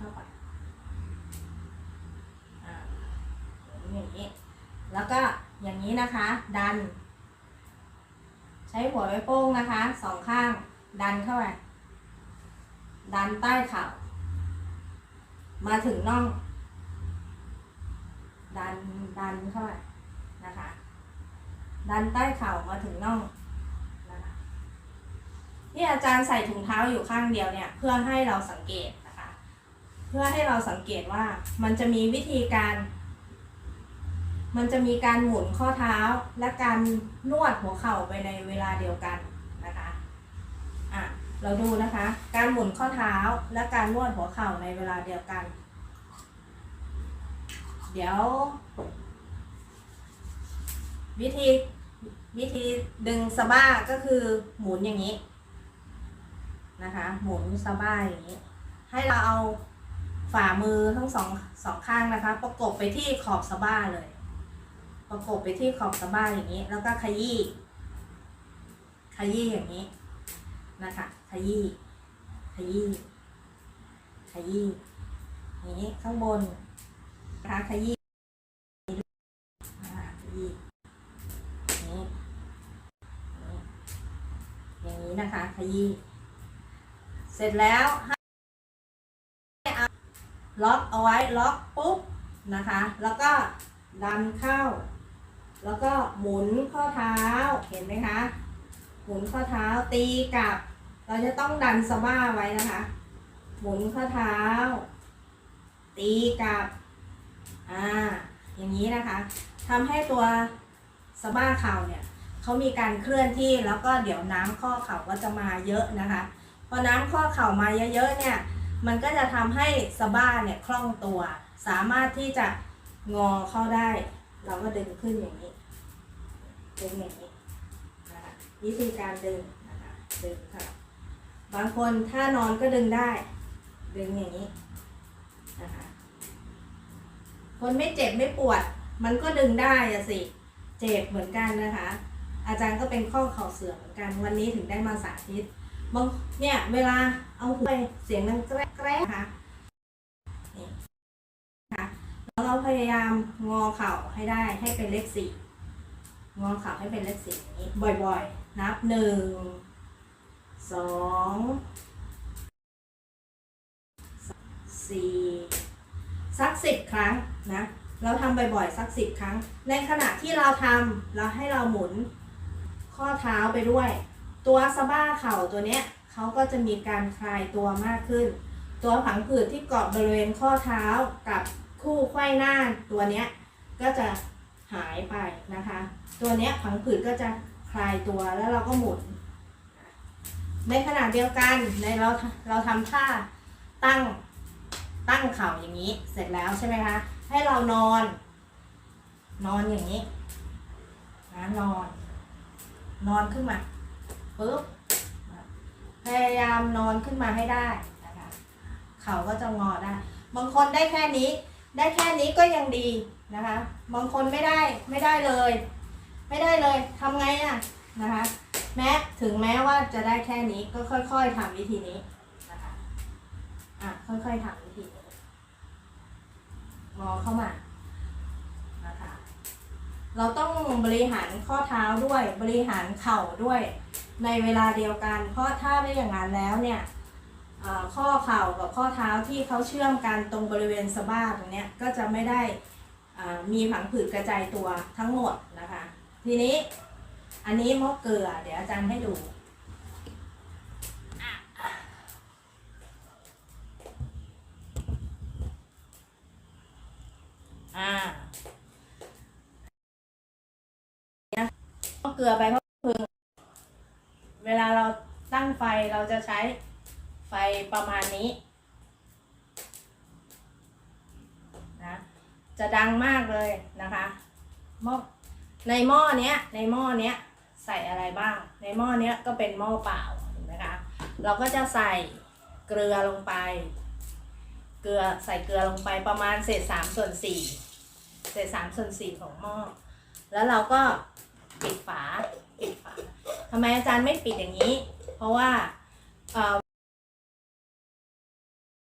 เข้าไปอ่าอย่างนี้ แล้วก็อย่างนี้นะคะ ดัน ใช้หัวไม้โป้งนะคะสองข้าง ดันเข้าไป ดันใต้เข่ามาถึงน่อง ดันดันเข้าไปนะคะ ดันใต้เข่ามาถึงน่องนะคะที่อาจารย์ใส่ถุงเท้าอยู่ข้างเดียวเนี่ย เพื่อให้เราสังเกตนะ เพื่อให้เราสังเกตว่ามันจะมีวิธีการ มันจะมีการหมุนข้อเท้าและการนวดหัวเข่าไปในเวลาเดียวกันนะคะอะเราดูนะคะ การหมุนข้อเท้าและการนวดหัวเข่าในเวลาเดียวกัน เดี๋ยว วิธีวิธีดึงสะบ้าก็คือหมุนอย่างนี้นะคะ หมุนสะบ้าอย่างนี้ ให้เราเอา ฝ่ามือทั้งสองสองข้างนะคะ ประกบไปที่ขอบสะบ้าเลย ประกบไปที่ขอบสะบ้าอย่างนี้ แล้วก็ขยี้ขยี้อย่างนี้นะคะขยี้ขยี้ขยี้อย่างนี้ข้างบนนะคะขยี้นะคะขยี้อย่างนี้อย่างนี้นะคะขยี้เสร็จแล้ว ล็อกเอาไว้ล็อกปุ๊บนะคะ แล้วก็ดันเข้า แล้วก็หมุนข้อเท้าเห็นไหมคะ หมุนข้อเท้าตีกลับ เราจะต้องดันสะบ้าไว้นะคะ หมุนข้อเท้า ตีกลับอ่าอย่างนี้นะคะทำให้ตัวสะบ้าเข่าเนี่ยเขามีการเคลื่อนที่แล้วก็เดี๋ยวน้ำข้อเข่าก็จะมาเยอะนะคะ พอน้ำข้อเข่ามาเยอะๆเนี่ย มันก็จะทำให้สะบ้าเนี่ยคล่องตัว สามารถที่จะงอเข้าได้ เราก็ดึงขึ้นอย่างนี้ดึงอย่างนี้นะคะวิธีการดึงนะคะดึงค่ะบางคนถ้านอนก็ดึงได้ ดึงอย่างนี้นะคะคนไม่เจ็บไม่ปวด มันก็ดึงได้อะสิ เจ็บเหมือนกันนะคะ อาจารย์ก็เป็นข้อเข่าเสื่อมเหมือนกันวันนี้ถึงได้มาสาธิต บางเนี่ยเวลาเอาหูไปเสียงดังแกรกแกรกนะค่ะคะแล้วเราพยายามงอเข่าให้ได้ให้เป็นเลขสี่งอเข่าให้เป็นเลขสี่นี้บ่อยๆ นับหนึ่งสองสี่สักสิบครั้งนะเราทำบ่อยๆสักสิบครั้ง ในขณะที่เราทำเราให้เราหมุนข้อเท้าไปด้วย ตัวสะบ้าเข่าตัวเนี้ยเขาก็จะมีการคลายตัวมากขึ้น ตัวผังผืดที่เกาะบริเวณข้อเท้ากับคู่ไขว้หน้าตัวเนี้ยก็จะหายไปนะคะ ตัวเนี้ยผังผืดก็จะคลายตัวแล้วเราก็หมุน ในขณะเดียวกันในเราเราทำท่าตั้งตั้งเข่าอย่างนี้เสร็จแล้วใช่ไหมคะ ให้เรานอน นอนอย่างนี้นะนอน นอนขึ้นมา ปุ๊บพยายามนอนขึ้นมาให้ได้นะคะเข่าก็จะงอได้ บางคนได้แค่นี้ ได้แค่นี้ก็ยังดีนะคะ บางคนไม่ได้ไม่ได้เลย ไม่ได้เลยทำไงอะนะคะ แม้ถึงแม้ว่าจะได้แค่นี้ก็ค่อย ๆทำวิธีนี้นะคะอะค่อยๆทำวิธีนี้งอเข้ามานะคะเราต้องบริหารข้อเท้าด้วยบริหารเข่าด้วย ในเวลาเดียวกัน เพราะถ้าไม่อย่างนั้นแล้วเนี่ยข้อเข่ากับข้อเท้าที่เขาเชื่อมกันตรงบริเวณสะบ้าตรงนี้ก็จะไม่ได้มีผังผืดกระจายตัวทั้งหมดนะคะ ทีนี้อันนี้มะเกลือ เดี๋ยวอาจารย์ให้ดูอ่ามะเกลือใบมะพึง วลาเราตั้งไฟเราจะใช้ไฟประมาณนี้นะจะดังมากเลยนะคะหม้อในหม้อเนี้ยในหม้อเนี้ยใส่อะไรบ้าง ในหม้อเนี้ยก็เป็นหม้อเปล่าเห็นไหมคะเราก็จะใส่เกลือลงไป เกลือใส่เกลือลงไปประมาณเศษสามส่วนสี่เศษสามส่วนสี่ของหม้อแล้วเราก็ปิดฝา ทำไมอาจารย์ไม่ปิดอย่างนี้ เพราะว่า